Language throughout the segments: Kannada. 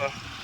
Oh.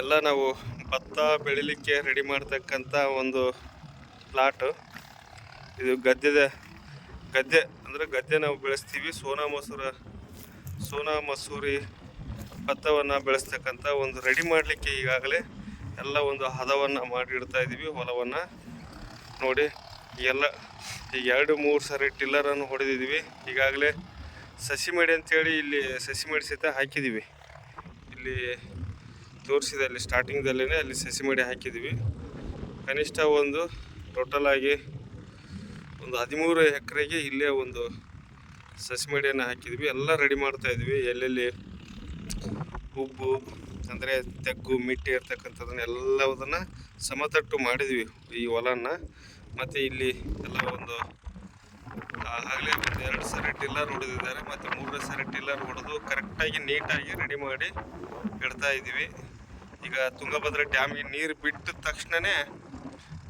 ಎಲ್ಲ ನಾವು ಭತ್ತ ಬೆಳಿಲಿಕ್ಕೆ ರೆಡಿ ಮಾಡ್ತಕ್ಕಂಥ ಒಂದು ಪ್ಲಾಟು ಇದು ಗದ್ದೆದ ಗದ್ದೆ ಅಂದರೆ ಗದ್ದೆ ನಾವು ಬೆಳೆಸ್ತೀವಿ. ಸೋನಾ ಮಸೂರ, ಸೋನಾ ಮಸೂರಿ ಭತ್ತವನ್ನು ಬೆಳೆಸ್ತಕ್ಕಂಥ ಒಂದು ರೆಡಿ ಮಾಡಲಿಕ್ಕೆ ಈಗಾಗಲೇ ಎಲ್ಲ ಒಂದು ಹದವನ್ನು ಮಾಡಿಡ್ತಾ ಇದ್ದೀವಿ ಹೊಲವನ್ನು. ನೋಡಿ, ಎಲ್ಲ ಈಗ ಎರಡು, ಮೂರು ಸಾರಿ ಟಿಲ್ಲರನ್ನು ಹೊಡೆದಿದ್ದೀವಿ ಈಗಾಗಲೇ ಸಸಿ ಮಡಿ ಅಂತೇಳಿ ಇಲ್ಲಿ ಸಸಿ ಮಡಿ ಸಹಿತ ಹಾಕಿದ್ದೀವಿ ಇಲ್ಲಿ ತೋರಿಸಿದೆ ಅಲ್ಲಿ ಸ್ಟಾರ್ಟಿಂಗ್ದಲ್ಲೇ ಅಲ್ಲಿ ಸಸಿ ಮಡಿ ಹಾಕಿದ್ದೀವಿ ಕನಿಷ್ಠ ಒಂದು ಟೋಟಲ್ ಆಗಿ ಒಂದು ಹದಿಮೂರು ಎಕರೆಗೆ ಇಲ್ಲೇ ಒಂದು ಸಸಿ ಮಡಿಯನ್ನು ಹಾಕಿದ್ವಿ. ಎಲ್ಲ ರೆಡಿ ಮಾಡ್ತಾ ಇದ್ವಿ. ಎಲ್ಲೆಲ್ಲಿ ಉಬ್ಬು, ಅಂದರೆ ತೆಗ್ಗು, ಮಿಟ್ಟಿ ಇರ್ತಕ್ಕಂಥದನ್ನ ಎಲ್ಲದನ್ನು ಸಮತಟ್ಟು ಮಾಡಿದ್ವಿ ಈ ಹೊಲನ. ಮತ್ತು ಇಲ್ಲಿ ಎಲ್ಲ ಒಂದು ಆಗಲೇ ಒಂದು ಎರಡು ಸರಿ ಟಿಲ್ಲರ್ ಹೊಡೆದಿದ್ದಾರೆ. ಮತ್ತು ಮೂರನೇ ಸರಿ ಟಿಲ್ಲರ್ ಹೊಡೆದು ಕರೆಕ್ಟಾಗಿ ನೀಟಾಗಿ ರೆಡಿ ಮಾಡಿ ಇಡ್ತಾ ಇದ್ದೀವಿ ಈಗ ತುಂಗಭದ್ರಾ ಡ್ಯಾಮಿಗೆ ನೀರು ಬಿಟ್ಟ ತಕ್ಷಣವೇ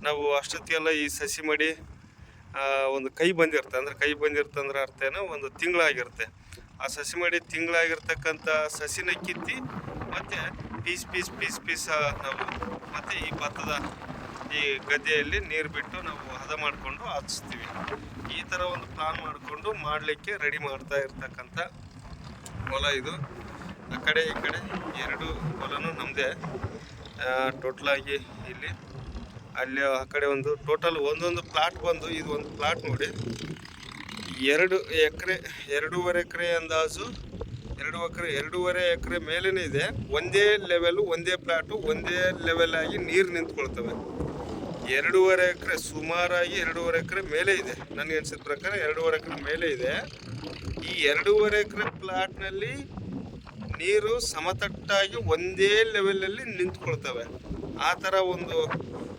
ನಾವು ಅಷ್ಟೊತ್ತಿಗೆಲ್ಲ ಈ ಸಸಿ ಮಾಡಿ ಒಂದು ಕೈ ಬಂದಿರುತ್ತೆ. ಅಂದರೆ ಕೈ ಬಂದಿರುತ್ತೆ ಅಂದ್ರೆ ಅರ್ಥ ಏನು? ಒಂದು ತಿಂಗಳಾಗಿರುತ್ತೆ. ಆ ಸಸಿ ಮಾಡಿ ತಿಂಗಳಾಗಿರ್ತಕ್ಕಂಥ ಸಸಿನ ಕಿತ್ತಿ ಮತ್ತು ಪೀಸ್ ಪೀಸ್ ಪೀಸ್ ಪೀಸ್ ನಾವು ಮತ್ತು ಈ ಭತ್ತದ ಈ ಗದ್ದೆಯಲ್ಲಿ ನೀರು ಬಿಟ್ಟು ನಾವು ಹದ ಮಾಡಿಕೊಂಡು ಹಚ್ತೀವಿ. ಈ ಥರ ಒಂದು ಪ್ಲಾನ್ ಮಾಡಿಕೊಂಡು ಮಾಡಲಿಕ್ಕೆ ರೆಡಿ ಮಾಡ್ತಾ ಇರ್ತಕ್ಕಂಥ ಹೊಲ ಇದು. ಆ ಕಡೆ ಈ ಕಡೆ ಎರಡು ಹೊಲನೂ ನಮ್ಮದೇ ಟೋಟಲಾಗಿ ಇಲ್ಲಿ ಅಲ್ಲಿ ಆ ಕಡೆ ಒಂದು ಟೋಟಲ್ ಒಂದೊಂದು ಪ್ಲಾಟ್ ಬಂದು ಇದು ಒಂದು ಪ್ಲಾಟ್ ನೋಡಿ. ಎರಡು ಎಕರೆ, ಎರಡೂವರೆ ಎಕರೆ ಅಂದಾಜು, ಎರಡು ಎಕರೆ, ಎರಡೂವರೆ ಎಕರೆ ಮೇಲೇ ಇದೆ. ಒಂದೇ ಲೆವೆಲು ಒಂದೇ ಪ್ಲಾಟು ಒಂದೇ ಲೆವೆಲ್ ಆಗಿ ನೀರು ನಿಂತ್ಕೊಳ್ತವೆ. ಎರಡೂವರೆ ಎಕರೆ, ಸುಮಾರಾಗಿ ಎರಡೂವರೆ ಎಕರೆ ಮೇಲೆ ಇದೆ. ನನಗೆ ಅನ್ಸಿದ ಪ್ರಕಾರ ಎರಡೂವರೆ ಎಕರೆ ಮೇಲೆ ಇದೆ. ಈ ಎರಡೂವರೆ ಎಕರೆ ಪ್ಲಾಟ್ನಲ್ಲಿ ನೀರು ಸಮತಟ್ಟಾಗಿ ಒಂದೇ ಲೆವೆಲಲ್ಲಿ ನಿಂತ್ಕೊಳ್ತವೆ. ಆ ಥರ ಒಂದು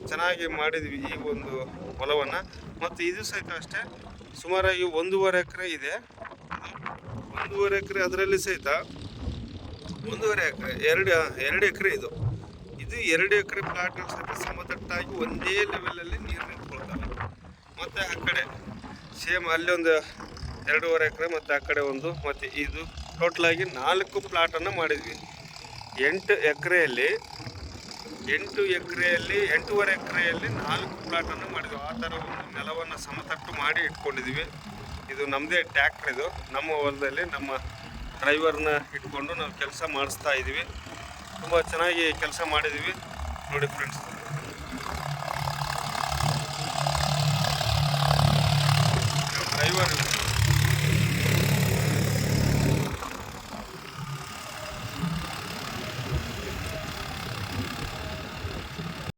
ಚೆನ್ನಾಗಿ ಮಾಡಿದ್ವಿ ಈ ಒಂದು ಹೊಲವನ್ನು. ಮತ್ತು ಇದು ಸಹಿತ ಅಷ್ಟೇ ಸುಮಾರಾಗಿ ಒಂದೂವರೆ ಎಕರೆ ಇದೆ. ಒಂದೂವರೆ ಎಕರೆ ಅದರಲ್ಲಿ ಸಹಿತ ಒಂದೂವರೆ ಎಕರೆ, ಎರಡು ಎರಡು ಎಕರೆ ಇದು. ಇದು ಎರಡು ಎಕರೆ ಪ್ಲಾಟ್ ಸಹಿತ ಸಮತಟ್ಟಾಗಿ ಒಂದೇ ಲೆವೆಲಲ್ಲಿ ನೀರು ನಿಂತ್ಕೊಳ್ತವೆ. ಮತ್ತು ಆ ಕಡೆ ಸೇಮ್ ಅಲ್ಲಿ ಒಂದು ಎರಡೂವರೆ ಎಕರೆ, ಮತ್ತು ಆ ಕಡೆ ಒಂದು, ಮತ್ತು ಇದು. ಟೋಟಲಾಗಿ ನಾಲ್ಕು ಪ್ಲಾಟನ್ನು ಮಾಡಿದ್ವಿ. ಎಂಟು ಎಕರೆಯಲ್ಲಿ ಎಂಟು ಎಕರೆಯಲ್ಲಿ, ಎಂಟೂವರೆ ಎಕರೆಯಲ್ಲಿ ನಾಲ್ಕು ಪ್ಲಾಟನ್ನು ಮಾಡಿದ್ವಿ. ಆ ಥರ ಒಂದು ನೆಲವನ್ನು ಸಮತಟ್ಟು ಮಾಡಿ ಇಟ್ಕೊಂಡಿದ್ವಿ. ಇದು ನಮ್ಮದೇ ಟ್ಯಾಕ್ಟ್ರ್ ಇದು. ನಮ್ಮ ಹೊಲದಲ್ಲಿ ನಮ್ಮ ಡ್ರೈವರ್ನ ಇಟ್ಕೊಂಡು ನಾವು ಕೆಲಸ ಮಾಡಿಸ್ತಾ ಇದ್ದೀವಿ. ತುಂಬ ಚೆನ್ನಾಗಿ ಕೆಲಸ ಮಾಡಿದ್ವಿ ನೋಡಿ ಫ್ರೆಂಡ್ಸ್. ಡ್ರೈವರ್